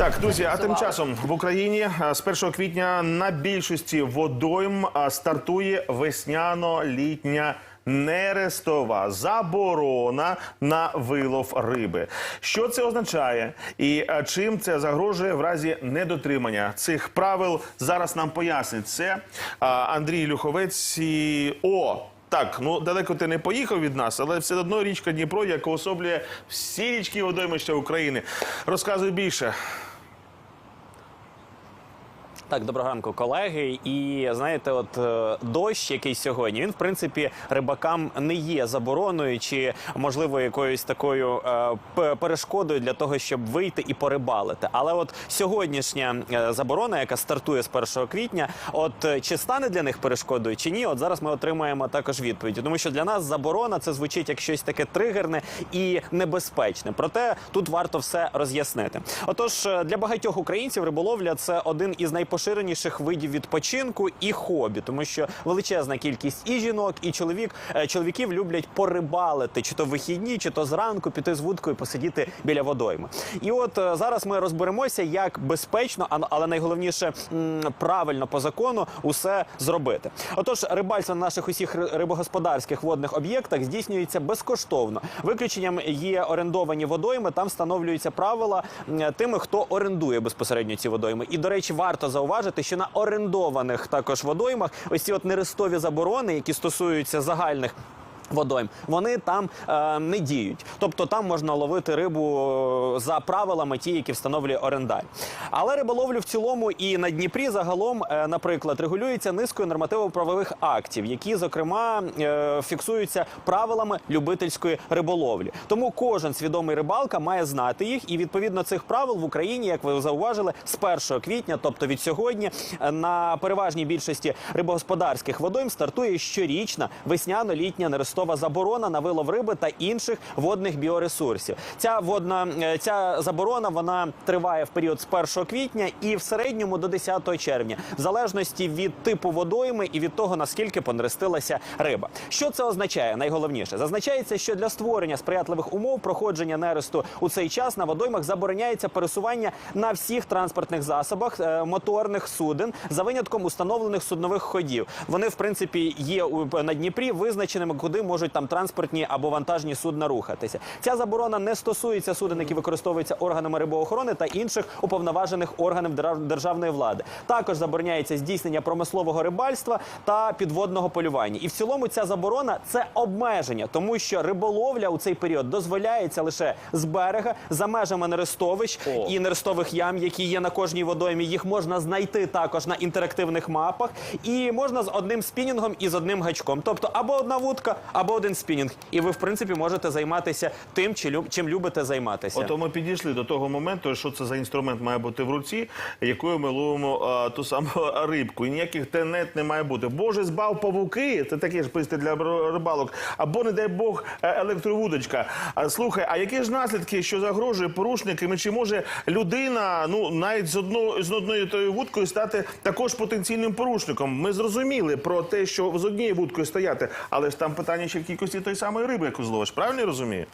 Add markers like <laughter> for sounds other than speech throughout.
Так, друзі, а тим часом в Україні з 1 квітня на більшості водойм стартує весняно-літня нерестова заборона на вилов риби. Що це означає і чим це загрожує в разі недотримання цих правил? Зараз нам пояснить це Андрій Люховець і О. Так, ну далеко ти не поїхав від нас, але все одно річка Дніпро, яка особлює всі річки водоймища України. Розказуй більше. Так, доброго ранку, колеги. І знаєте, от е, дощ, який сьогодні, він в принципі рибакам не є забороною чи можливо якоюсь такою е, перешкодою для того, щоб вийти і порибалити. Але от сьогоднішня е, заборона, яка стартує з 1 квітня, от е, чи стане для них перешкодою чи ні? От зараз ми отримаємо також відповіді. Тому що для нас заборона це звучить як щось таке тригерне і небезпечне. Проте тут варто все роз'яснити. Отож, для багатьох українців риболовля це один із найпоширеніших видів відпочинку і хобі, тому що величезна кількість і жінок, і чоловік е, чоловіків люблять порибалити, чи то вихідні, чи то зранку піти з вудкою, посидіти біля водойми. І от е, зараз ми розберемося, як безпечно, але найголовніше правильно по закону усе зробити. Отож, рибальство на наших усіх рибогосподарських водних об'єктах здійснюється безкоштовно. Виключенням є орендовані водойми. Там встановлюються правила тими, хто орендує безпосередньо ці водойми. І до речі, варто зауважити, що на орендованих також водоймах ось ці от нерестові заборони, які стосуються загальних. Водойм вони там е, не діють, тобто там можна ловити рибу е, за правилами, ті, які встановлює орендар. Але риболовлю в цілому і на Дніпрі загалом, е, наприклад, регулюється низкою нормативно-правових актів, які зокрема е, фіксуються правилами любительської риболовлі. Тому кожен свідомий рибалка має знати їх, і відповідно цих правил в Україні, як ви зауважили, з 1 квітня, тобто від сьогодні, е, на переважній більшості рибогосподарських водойм стартує щорічна весняно-літня нерестова заборона на вилов риби та інших водних біоресурсів. Ця водна е, ця заборона вона триває в період з 1 квітня і в середньому до 10 червня, в залежності від типу водойми і від того наскільки понерестилася риба. Що це означає? Найголовніше зазначається, що для створення сприятливих умов проходження нересту у цей час на водоймах забороняється пересування на всіх транспортних засобах е, моторних суден за винятком установлених суднових ходів. Вони в принципі є на Дніпрі визначеними, куди можуть там транспортні або вантажні судна рухатися. Ця заборона не стосується суден, які використовуються органами рибоохорони та інших уповноважених органів держав- державної влади. Також забороняється здійснення промислового рибальства та підводного полювання. І в цілому ця заборона це обмеження, тому що риболовля у цей період дозволяється лише з берега за межами нерестовищ і нерестових ям, які є на кожній водоймі. Їх можна знайти також на інтерактивних мапах, і можна з одним спінінгом і з одним гачком. Тобто або одна вудка, або один спінінг. І ви, в принципі, можете займатися тим, чим любите займатися. Ото ми підійшли до того моменту, що це за інструмент має бути в руці, якою ми ловимо а, ту саму <laughs> рибку. І ніяких тенет не має бути. Боже, збав павуки, це таке ж писти для рибалок. Або, не дай Бог, е, електровудочка. А слухай, а які ж наслідки, що загрожує порушниками? Чи може людина, ну навіть з одно, з одною тою вудкою стати також потенційним порушником? Ми зрозуміли про те, що з однією вудкою стояти, але ж там питання ще в кількості тої самої риби, яку зловиш. Правильно я розумію?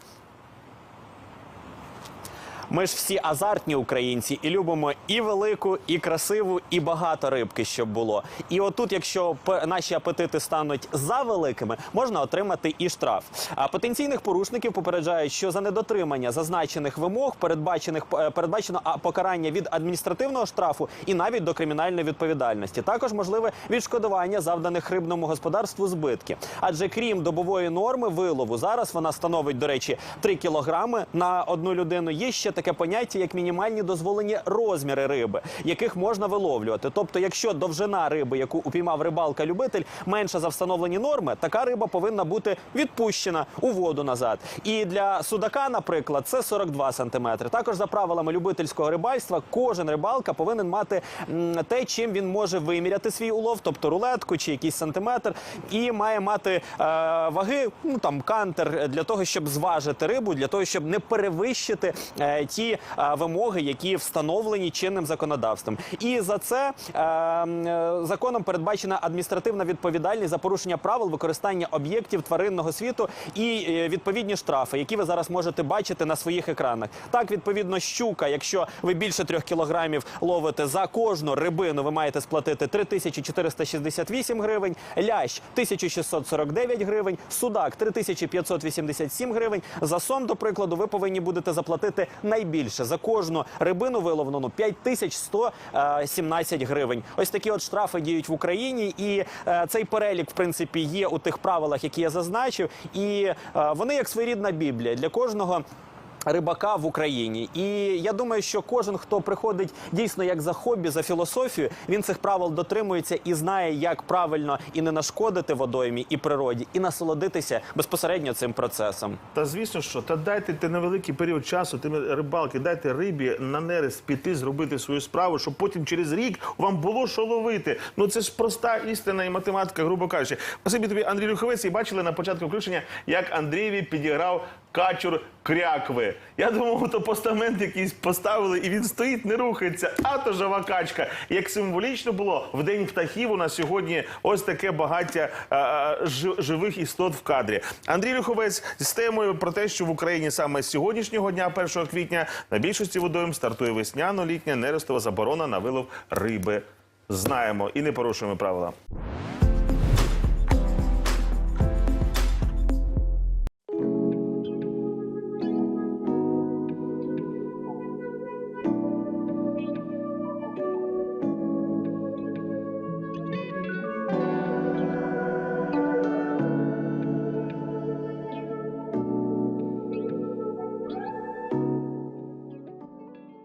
Ми ж всі азартні українці і любимо і велику, і красиву, і багато рибки, щоб було. І отут, якщо наші апетити стануть за великими, можна отримати і штраф. А потенційних порушників попереджають, що за недотримання зазначених вимог передбачених передбачено покарання від адміністративного штрафу і навіть до кримінальної відповідальності. Також можливе відшкодування завданих рибному господарству збитків. Адже крім добової норми вилову, зараз вона становить, до речі, 3 кілограми на одну людину. Є ще таке поняття, як мінімальні дозволені розміри риби, яких можна виловлювати. Тобто, якщо довжина риби, яку упіймав рибалка-любитель, менша за встановлені норми, така риба повинна бути відпущена у воду назад. І для судака, наприклад, це 42 сантиметри. Також за правилами любительського рибальства, кожен рибалка повинен мати те, чим він може виміряти свій улов, тобто рулетку чи якийсь сантиметр, і має мати е, ваги, ну там кантер для того, щоб зважити рибу, для того, щоб не перевищити е, ті е, вимоги, які встановлені чинним законодавством. І за це е, е, законом передбачена адміністративна відповідальність за порушення правил використання об'єктів тваринного світу і відповідні штрафи, які ви зараз можете бачити на своїх екранах. Так, відповідно, щука, якщо ви більше трьох кілограмів ловите за кожну рибину, ви маєте сплатити 3468 гривень, лящ 1649 гривень, судак 3587 гривень. За сон, до прикладу, ви повинні будете заплатити найбільше за кожну рибину виловлену 5117 гривень. Ось такі от штрафи діють в Україні, і е, цей перелік, в принципі, є у тих правилах, які я зазначив, і е, вони як своєрідна біблія для кожного. Рибака в Україні, і я думаю, що кожен, хто приходить дійсно як за хобі, за філософію, він цих правил дотримується і знає, як правильно і не нашкодити водоймі і природі, і насолодитися безпосередньо цим процесом. Та звісно, що та дайте те невеликий період часу, тим рибалки, дайте рибі на нерест піти, зробити свою справу, щоб потім через рік вам було що ловити. Ну це ж проста істина і математика, грубо кажучи. Спасибі тобі, Андрій Люховець, і бачили на початку включення, як Андрієві підіграв качур крякви. Я думав, то постамент якийсь поставили, і він стоїть, не рухається. А то жава качка. Як символічно було в день птахів. У нас сьогодні ось таке багаття е, е, жи- живих істот в кадрі. Андрій Люховець з темою про те, що в Україні саме з сьогоднішнього дня, 1 квітня, на більшості водойм стартує весняно-літня нерестова заборона на вилов риби. Знаємо і не порушуємо правила.